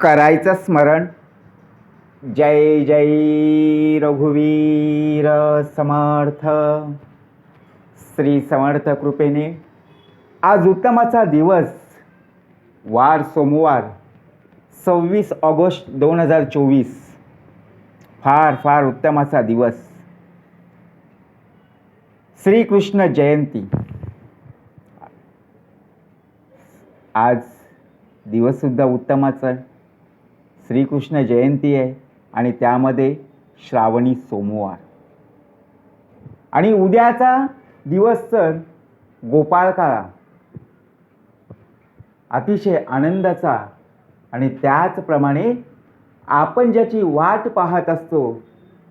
करायचं स्मरण. जय जय रघुवीर समर्थ. श्री समर्थ कृपेने आज उत्तमाचा दिवस वार सोमवार सव्वीस ऑगस्ट दोन हजार चोवीस. फार फार उत्तमाचा दिवस. श्रीकृष्ण जयंती. आज दिवससुद्धा उत्तमाचा आहे. श्रीकृष्ण जयंती आहे आणि त्यामध्ये श्रावणी सोमवार. आणि उद्याचा दिवस तर गोपाळकाळा. अतिशय आनंदाचा आणि त्याचप्रमाणे आपण ज्याची वाट पाहत असतो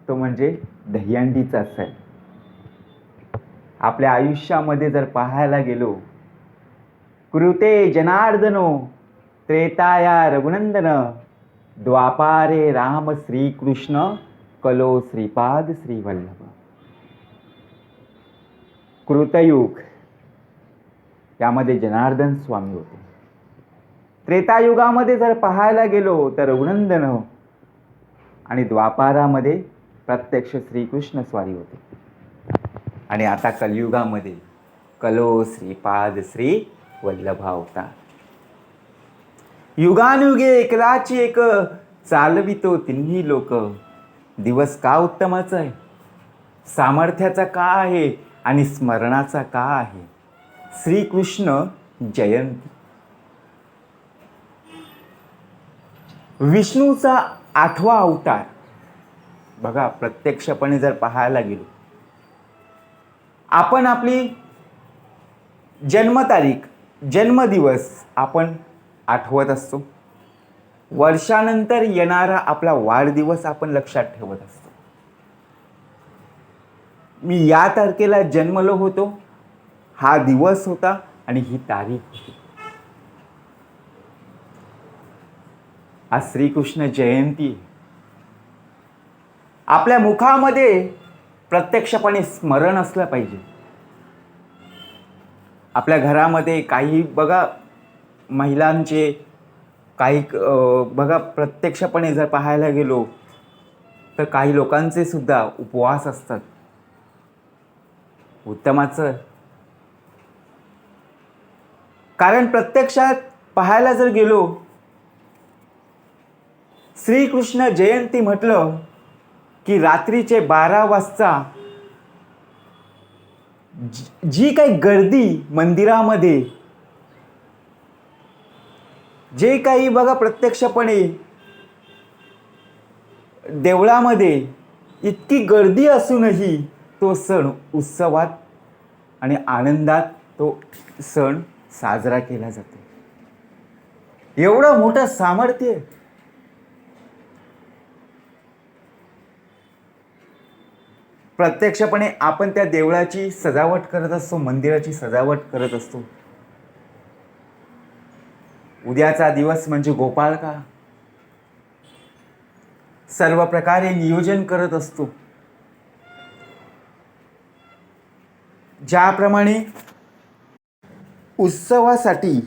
तो म्हणजे दहीहंडीचा सण. आपल्या आयुष्यामध्ये जर पाहायला गेलो कृते जनार्दनो त्रेताया रघुनंदन द्वापारे राम श्रीकृष्ण कलो श्रीपाद श्रीवल्लभ। कृतयुग त्यामध्ये जनार्दन स्वामी होते। त्रेतायुगामध्ये जर पाहायला गेलो तर रघुनंदन हो आणि द्वापारामध्ये प्रत्यक्ष श्रीकृष्ण स्वारी होते। आणि आता कलियुगामध्ये कलो श्रीपाद श्री वल्लभा होता। युगानुगे एकलाची एक चालवितो तिन्ही लोक. दिवस का उत्तमाचा आहे? सामर्थ्याचा का आहे आणि स्मरणाचा का आहे? श्रीकृष्ण जयंती. विष्णूचा आठवा अवतार. बघा प्रत्यक्षपणे जर पाहायला गेलो. आपण आपली जन्मतारीख जन्मदिवस आपण आठवत असतो. वर्षानंतर येणारा आपला वाढदिवस आपण लक्षात ठेवत असतो. मी या तारखेला जन्मलो होतो. हा दिवस होता आणि ही तारीख होती. आज श्रीकृष्ण जयंती आपल्या मुखामध्ये प्रत्यक्षपणे स्मरण असलं पाहिजे. आपल्या घरामध्ये काही बघा महिलांचे काही बघा प्रत्यक्षपणे जर पाहायला गेलो तर काही लोकांचे सुद्धा उपवास असतात. उत्तमाचं. कारण प्रत्यक्षात पाहायला जर गेलो श्रीकृष्ण जयंती म्हटलं की रात्रीचे बारा वाजता जी- जी काही गर्दी मंदिरामध्ये जे काही बघा प्रत्यक्षपणे देवळामध्ये इतकी गर्दी असूनही तो सण उत्सवात आणि आनंदात तो सण साजरा केला जातो. एवढं मोठं सामर्थ्य प्रत्यक्षपणे आपण त्या देवळाची सजावट करत असतो मंदिराची सजावट करत असतो. उद्याचा दिवस म्हणजे गोपाळका सर्व प्रकारे नियोजन करत असतो. ज्याप्रमाणे उत्सवासाठी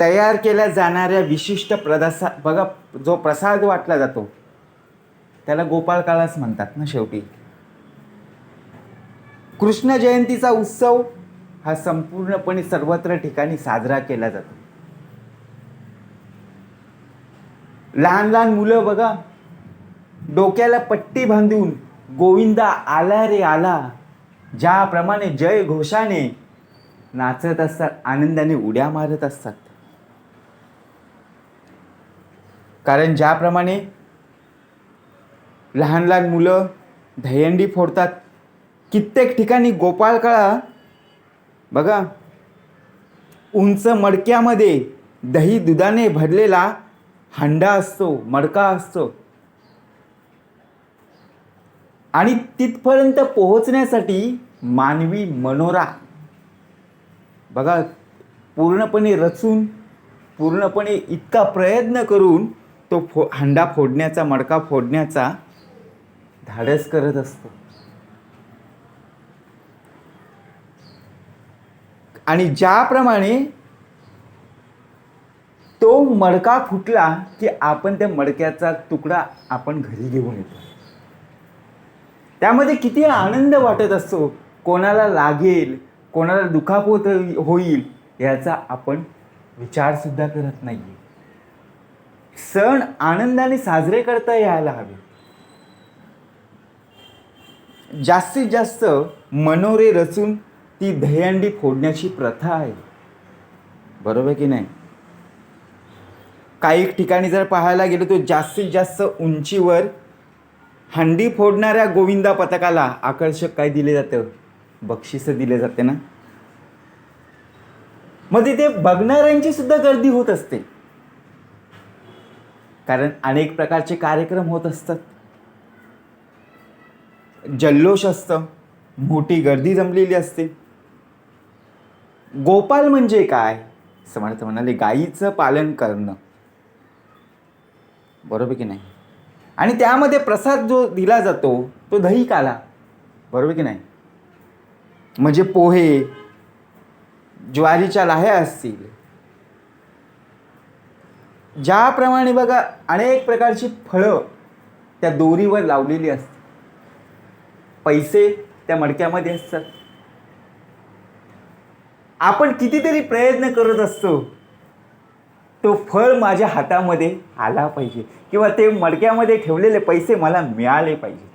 तयार केल्या जाणाऱ्या विशिष्ट प्रदासा बघा जो प्रसाद वाटला जातो त्याला गोपाळकाळाच म्हणतात ना शेवटी. कृष्ण जयंतीचा उत्सव हा संपूर्णपणे सर्वत्र ठिकाणी साजरा केला जातो. लहान लहान मुलं बघा. डोक्याला पट्टी बांधून गोविंदा आला रे आला. ज्याप्रमाणे जय घोषाने नाचत असतात आनंदाने उड्या मारत असतात. कारण ज्याप्रमाणे लहान लहान मुलं दहीहंडी फोडतात कित्येक ठिकाणी गोपाळकाळा बघा उंच मडक्यामध्ये दही दुधाने भरलेला हंडा असतो मडका असतो. आणि तिथपर्यंत पोहोचण्यासाठी मानवी मनोरा. बघा पूर्णपणे रचून पूर्णपणे इतका प्रयत्न करून तो फो हंडा फोडण्याचा मडका फोडण्याचा धाडस करत असतो. आणि ज्याप्रमाणे तो मडका फुटला की आपण त्या मडक्याचा तुकडा आपण घरी घेऊन येतो. त्यामध्ये किती आनंद वाटत असतो. कोणाला लागेल कोणाला दुखापत होईल याचा आपण विचारसुद्धा करत नाही सण आनंदाने साजरे करता यायला हवे. जास्तीत जास्त मनोरे रचून ती दहीहंडी फोडण्याची प्रथा आहे. बरोबर की नाही? काही ठिकाणी जर पाहायला गेलो तर जास्तीत जास्त उंचीवर हंडी फोडणाऱ्या गोविंदा पथकाला आकर्षक काय दिले जातं? बक्षिसं दिले जाते ना? मग तिथे बघणाऱ्यांची सुद्धा गर्दी होत असते. कारण अनेक प्रकारचे कार्यक्रम होत असतात. जल्लोष असतं. मोठी गर्दी जमलेली असते. गोपाल म्हणजे काय? समर्थ म्हणाले गायीचं पालन करणं. बरोबर की नाही? आणि त्यामध्ये प्रसाद जो दिला जातो तो दही काला. बरोबर की नाही? म्हणजे पोहे ज्वारीच्या लाह्या असतील. ज्याप्रमाणे बघा अनेक प्रकारची फळं त्या दोरीवर लावलेली असतात. पैसे त्या मडक्यामध्ये असतात. आपण कितीतरी प्रयत्न करत असतो तो फळ माझ्या हातामध्ये आला पाहिजे. किंवा ते मडक्यामध्ये ठेवलेले पैसे मला मिळाले पाहिजे.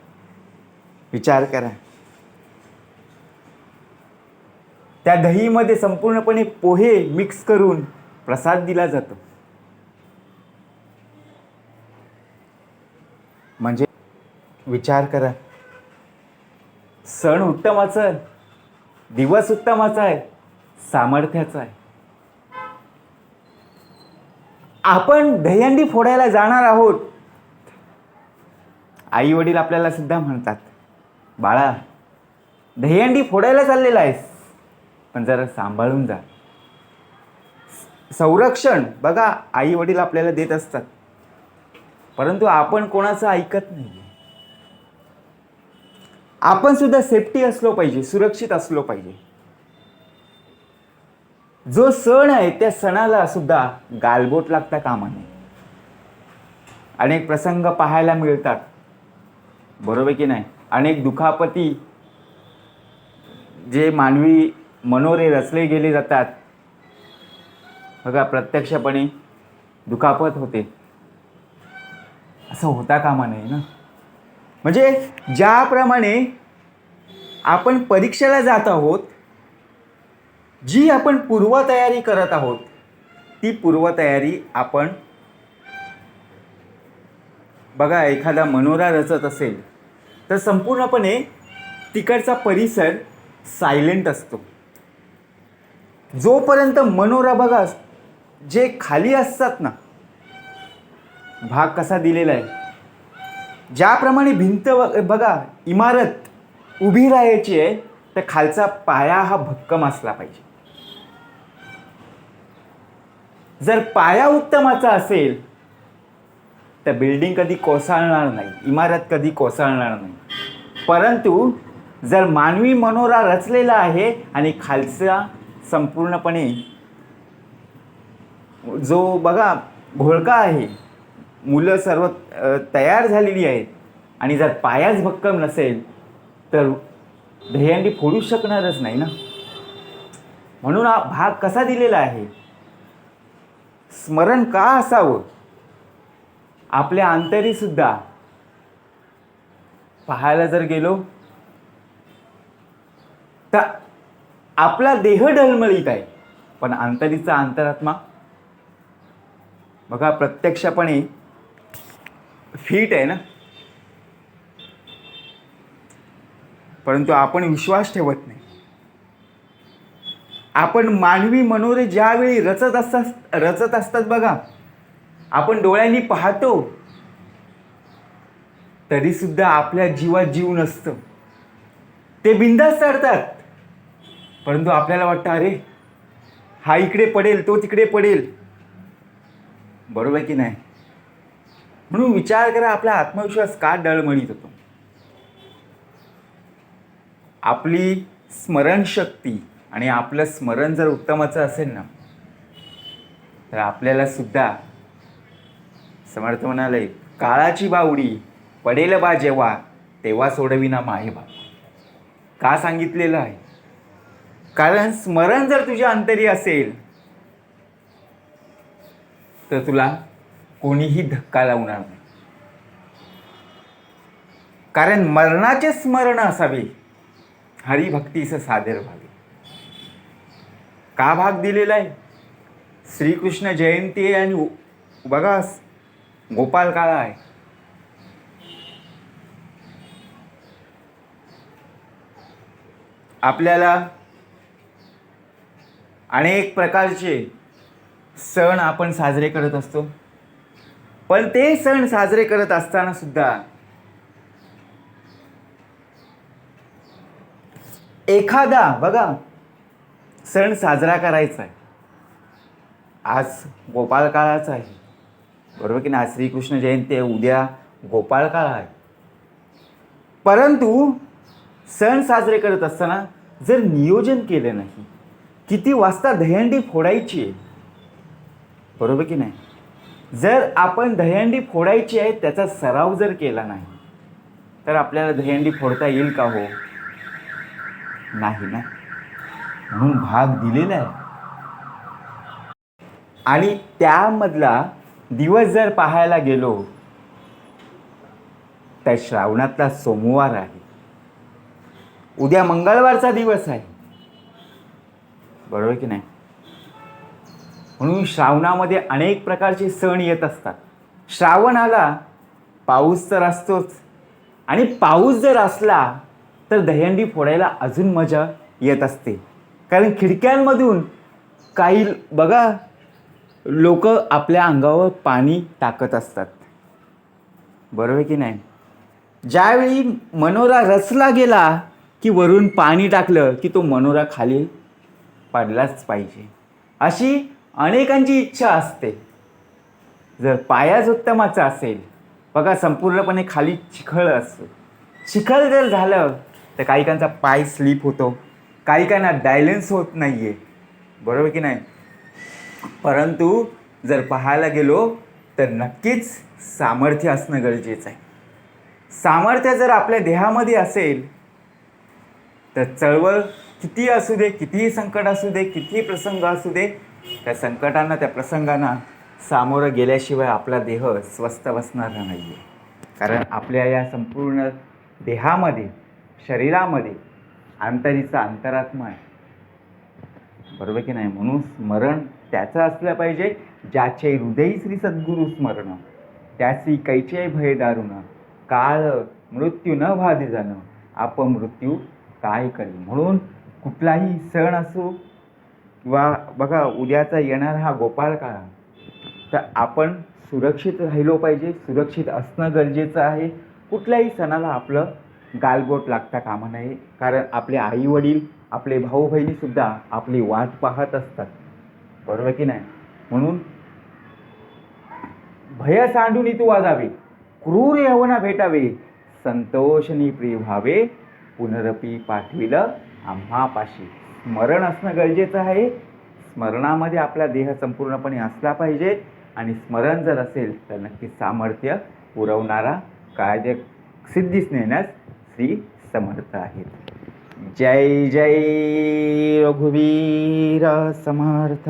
विचार करा. त्या दहीमध्ये संपूर्णपणे पोहे मिक्स करून प्रसाद दिला जातो. म्हणजे विचार करा. सण उत्तमाचा आहे दिवस उत्तमाचा आहे सामर्थ्याचा आहे. आपण दहीहंडी फोडायला जाणार आहोत. आई वडील आपल्याला सुद्धा म्हणतात बाळा दहीहंडी फोडायला चाललेला आहेस पण जरा सांभाळून जा. संरक्षण बघा आई वडील आपल्याला देत असतात. परंतु आपण कोणाचं ऐकत नाही आपण सुद्धा सेफ्टी असलो पाहिजे सुरक्षित असलो पाहिजे. जो सण आहे त्या सणाला सुद्धा गालबोट लागता कामा नये. अनेक प्रसंग पाहायला मिळतात. बरोबर की नाही? अनेक दुखापती जे मानवी मनोरे रचले गेले जातात. बघा प्रत्यक्षपणे दुखापत होते. असं होता कामा नये ना? म्हणजे ज्याप्रमाणे आपण परीक्षेला जात आहोत जी आपण पूर्वतयारी करत आहोत ती पूर्वतयारी आपण बघा एखादा मनोरा रचत असेल तर संपूर्णपणे तिकडचा परिसर सायलेंट असतो. जोपर्यंत मनोरा बघा जे खाली असतात ना भाग कसा दिलेला आहे ज्याप्रमाणे भिंत ब- बघा इमारत उभी राहायची आहे तर खालचा पाया हा भक्कम असला पाहिजे. जर पाया उत्तमाचा असेल तर बिल्डिंग कधी कोसळणार नाही इमारत कधी कोसळणार नाही. परंतु जर मानवी मनोरा रचलेला आहे आणि खालचा संपूर्णपणे जो बघा घोळका आहे मुलं सर्व तयार झालेली आहेत आणि जर पायाच भक्कम नसेल तर दहीहंडी फोडू शकणारच नाही ना. म्हणून हा भाग कसा दिलेला आहे? स्मरण का असावं? आपल्या अंतरी सुद्धा. पाहायला जर गेलो तर आपला देह ढलमळीत आहे. पण अंतरीचा अंतरात्मा बघा प्रत्यक्षपणे फिट आहे ना? परंतु आपण विश्वास ठेवत नाही. आपण मानवी मनोरे ज्यावेळी रचत असतात रचत असतात बघा आपण डोळ्यांनी पाहतो तरीसुद्धा आपल्या जीवात जीव नसतं. ते बिंदास चढतात परंतु आपल्याला वाटतं अरे हा इकडे पडेल तो तिकडे पडेल. बरोबर की नाही? म्हणून विचार करा आपला आत्मविश्वास का डळमळीत होतो? आपली स्मरणशक्ती आणि आपलं स्मरण जर उत्तमाचं असेल ना तर आपल्याला सुद्धा समर्थ म्हणाले काळाची बावडी पडेल बा जेव्हा तेव्हा सोडविना माहे बा. का सांगितलेलं आहे? कारण स्मरण जर तुझ्या अंतरी असेल तर तुला कोणीही धक्का लावणार नाही. कारण मरणाचे स्मरण असावे हरिभक्तीचं सादर व्हावे. का भाग दिलेला आहे? श्रीकृष्ण जयंती आहे आणि बघा गोपाल काळा आहे. आपल्याला अनेक प्रकारचे सण आपण साजरे करत असतो. पण ते सण साजरे करत असताना सुद्धा एखादा बघा सण साजरा करायचा आहे. आज गोपाळ काळाचा आहे. बरोबर की नाही? आज श्रीकृष्ण जयंती आहे उद्या गोपाळकाळ आहे. परंतु सण साजरे करत असताना जर नियोजन केलं नाही किती वाजता दहीहंडी फोडायची आहे? बरोबर की नाही? जर आपण दहीहंडी फोडायची आहे त्याचा सराव जर केला नाही तर आपल्याला दहीहंडी फोडता येईल का हो? नाही ना? म्हणून भाग दिलेला आहे. आणि त्यामधला दिवस जर पाहायला गेलो तर श्रावणातला सोमवार आहे. उद्या मंगळवारचा दिवस आहे. बरोबर की नाही? म्हणून श्रावणामध्ये अनेक प्रकारचे सण येत असतात. श्रावण आला पाऊस तर असतोच. आणि पाऊस जर असला तर दहीहंडी फोडायला अजून मजा येत असते. कारण खिडक्यांमधून काही बघा लोक आपल्या अंगावर पाणी टाकत असतात. बरोबर की नाही? ज्यावेळी मनोरा रचला गेला की वरून पाणी टाकलं की तो मनोरा खाली पडलाच पाहिजे. अशी अनेकांची इच्छा असते. जर पायाच उत्तमाचा असेल बघा संपूर्णपणे खाली चिखळ असतो. चिखल जर झालं तर काहीकांचा पाय स्लिप होतो. काही काहींना बॅलन्स होत नाही आहे बरोबर की नाही? परंतु जर पाहायला गेलो तर नक्कीच सामर्थ्य असणं गरजेचं आहे. सामर्थ्य जर आपल्या देहामध्ये असेल तर चळवळ किती असू दे कितीही संकट असू दे कितीही प्रसंग असू दे त्या संकटांना त्या प्रसंगांना सामोरं गेल्याशिवाय आपला देह स्वस्थ बसणारा नाही आहे कारण आपल्या या संपूर्ण देहामध्ये शरीरामध्ये अंतरीचा अंतरात्मा आहे. बरोबर की नाही? म्हणून स्मरण त्याचं असलं पाहिजे ज्याचे हृदयी श्री सद्गुरु स्मरण. त्याची कैचे भय दारुण. काळ मृत्यू न भादी जाणं अपमृत्यू काय करी म्हणून कुठलाही सण असो किंवा बघा उद्याचा येणारा हा गोपाळ काळ. तर आपण सुरक्षित राहिलो पाहिजे. सुरक्षित असणं गरजेचं आहे. कुठल्याही सणाला आपलं गालबोट लागता कामा नये. कारण आपले आई वडील आपले भाऊ बहिणीसुद्धा आपली वाट पाहत असतात. बरोबर की नाही? म्हणून भय सांडून तू वाजावे. क्रूर यवना भेटावे. संतोषनी प्रिय व्हावे. पुनरपी पाठविलं आम्हापाशी. स्मरण असणं गरजेचं आहे. स्मरणामध्ये आपला देह संपूर्णपणे असला पाहिजे. आणि स्मरण जर असेल तर नक्की सामर्थ्य पुरवणारा कायदे सिद्धीस नेण्यास श्री समर्थ आहेत. जय जय रघुवीर समर्थ.